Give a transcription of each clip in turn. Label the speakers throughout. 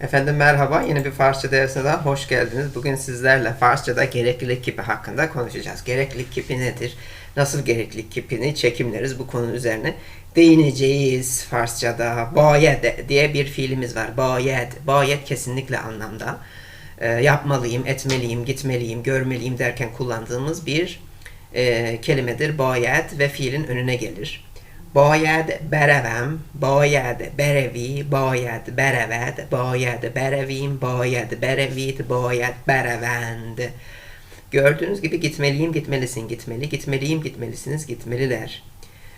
Speaker 1: Efendim merhaba, yeni bir Farsça dersine daha hoş geldiniz. Bugün sizlerle Farsçada gereklilik kipi hakkında konuşacağız. Gereklilik kipi nedir? Nasıl gereklilik kipini çekimleriz bu konu üzerine değineceğiz Farsçada. Bayed diye bir fiilimiz var. Bayed. Bayed kesinlikle anlamda. e, yapmalıyım, etmeliyim, gitmeliyim, görmeliyim derken kullandığımız bir e, kelimedir. Bayed ve fiilin önüne gelir. باید بروم باید بروی باید برود باید برویم باید بروید باید بروند Gördüğünüz gibi gitmeliyim, gitmelisin, gitmeli, gitmeliyim, gitmelisiniz, gitmeliler.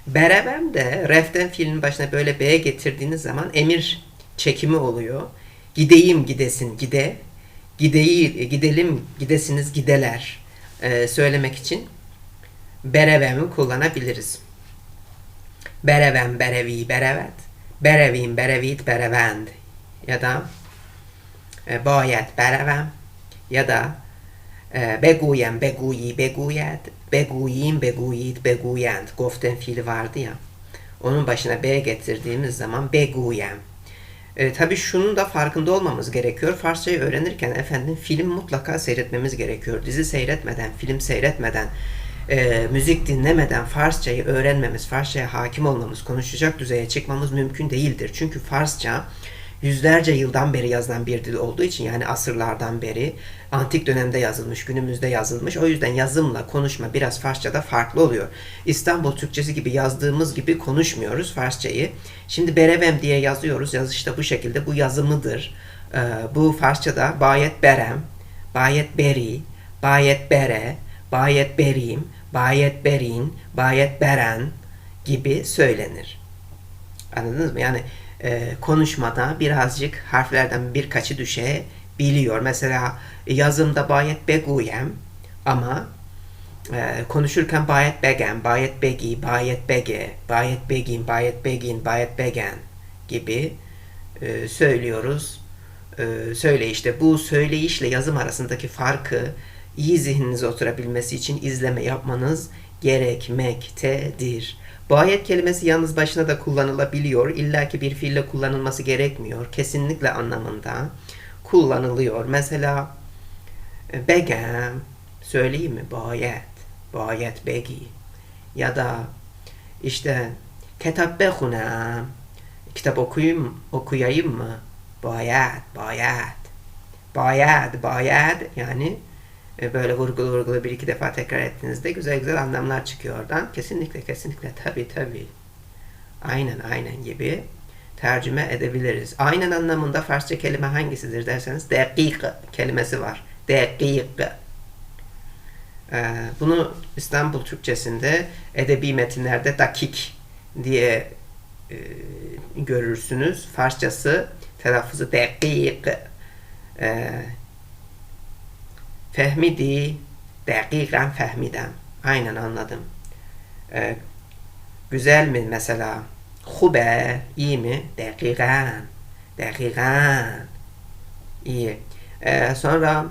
Speaker 1: Berevem de reften fiilin başına böyle B getirdiğiniz zaman emir çekimi oluyor. Gideyim, gidesin, gide. Gideyi, gidelim, gidesiniz, gideler. Ee, söylemek için berevemi kullanabiliriz. Berevem, berevi, berevet. Berevim, berevit, berevend. Ya da e, bayet, berevem. Ya da e, beguyem, beguyi, beguyed. Beguyim, beguyit, beguyend. Goften fiili vardı ya. Onun başına B getirdiğimiz zaman beguyem. E, tabii şunun da farkında olmamız gerekiyor. Farsçayı öğrenirken efendim film mutlaka seyretmemiz gerekiyor. Dizi seyretmeden, film seyretmeden, e, müzik dinlemeden Farsçayı öğrenmemiz, Farsçaya hakim olmamız, konuşacak düzeye çıkmamız mümkün değildir. Çünkü Farsça yüzlerce yıldan beri yazılan bir dil olduğu için yani asırlardan beri antik dönemde yazılmış, günümüzde yazılmış. O yüzden yazımla konuşma biraz Farsçada farklı oluyor. İstanbul Türkçesi gibi yazdığımız gibi konuşmuyoruz Farsçayı. Şimdi Berevem diye yazıyoruz. Yazışta bu şekilde. Bu yazımıdır. Ee, bu Farsçada bayet berem, bayet beri, bayet bere, bayet berim, bayet berin, bayet beren gibi söylenir. Anladınız mı? Yani e, konuşmada birazcık harflerden birkaçı düşebiliyor. Mesela yazımda bayet beguyem ama e, konuşurken bayet begem, bayet begi, bayet bege, bayet begin, bayet begin, bayet begen gibi e, söylüyoruz. E, söyleyişte bu söyleyişle yazım arasındaki farkı iyi zihninize oturabilmesi için izleme yapmanız gerekmektedir. Bu ayet kelimesi yalnız başına da kullanılabiliyor. İlla ki bir fiille kullanılması gerekmiyor. Kesinlikle anlamında kullanılıyor. Mesela e, begem söyleyeyim mi? Bayet. Bayet begi. Ya da işte kitap behunam. Kitap okuyayım, okuyayım mı? Bayet, bayet. Bayet, bayet yani böyle vurgulu vurgulu bir iki defa tekrar ettiğinizde güzel güzel anlamlar çıkıyor oradan. Kesinlikle kesinlikle tabi tabi. Aynen aynen gibi tercüme edebiliriz. Aynen anlamında Farsça kelime hangisidir derseniz dakik kelimesi var. Dakik. Ee, bunu İstanbul Türkçesinde edebi metinlerde dakik diye e, görürsünüz. Farsçası telaffuzu dakik. Ee, Fehmidi, dakikan fehmidem. Aynen anladım. Ee, güzel mi mesela? Hube, iyi mi? Dakikan, dakikan. İyi. Ee, sonra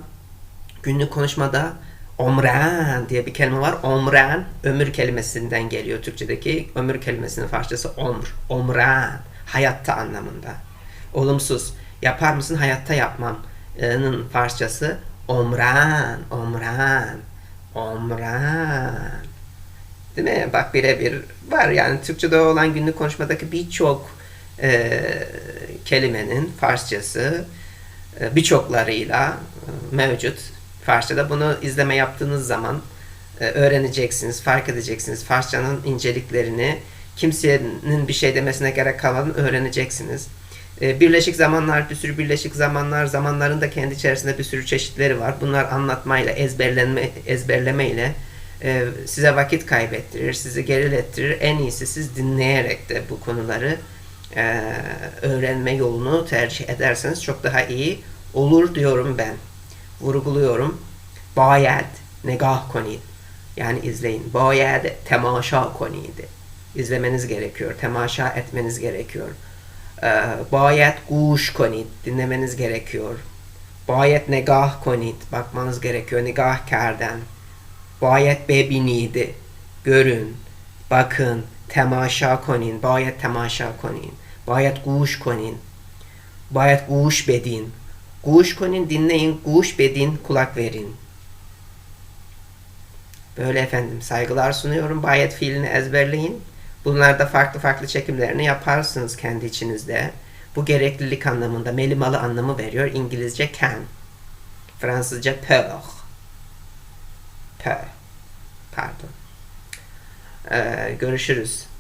Speaker 1: günlük konuşmada omran diye bir kelime var. Omran, ömür kelimesinden geliyor Türkçedeki. Ömür kelimesinin Farsçası omr. Omran, hayatta anlamında. Olumsuz. Yapar mısın? Hayatta yapmam'ın Farsçası Omran, omran, omran. Değil mi? Bak birebir var yani Türkçe'de olan günlük konuşmadaki birçok e, kelimenin Farsçası e, birçoklarıyla e, mevcut. Farsçada bunu izleme yaptığınız zaman e, öğreneceksiniz, fark edeceksiniz. Farsçanın inceliklerini kimsenin bir şey demesine gerek kalmadan öğreneceksiniz. E, birleşik zamanlar, bir sürü birleşik zamanlar, zamanların da kendi içerisinde bir sürü çeşitleri var. Bunlar anlatmayla, ezberlenme, ezberlemeyle e, size vakit kaybettirir, sizi gerilettirir. En iyisi siz dinleyerek de bu konuları e, öğrenme yolunu tercih ederseniz çok daha iyi olur diyorum ben. Vurguluyorum. Bayed negah konid. Yani izleyin. Bayed temaşa konid. İzlemeniz gerekiyor. Temaşa etmeniz gerekiyor. Ee, bayet guş konit. Dinlemeniz gerekiyor. Bayet negah konit. Bakmanız gerekiyor. Negah kerden. Bayet bebinidi. Görün. Bakın. Temaşa konin. Bayet temaşa konin. Bayet guş konin. Bayet guş bedin. Guş konin dinleyin. Guş bedin. Kulak verin. Böyle efendim saygılar sunuyorum. Bayet fiilini ezberleyin. Bunlarda farklı farklı çekimlerini yaparsınız kendi içinizde. Bu gereklilik anlamında melimalı anlamı veriyor. İngilizce can. Fransızca peur. Peur. Pardon. Ee, görüşürüz.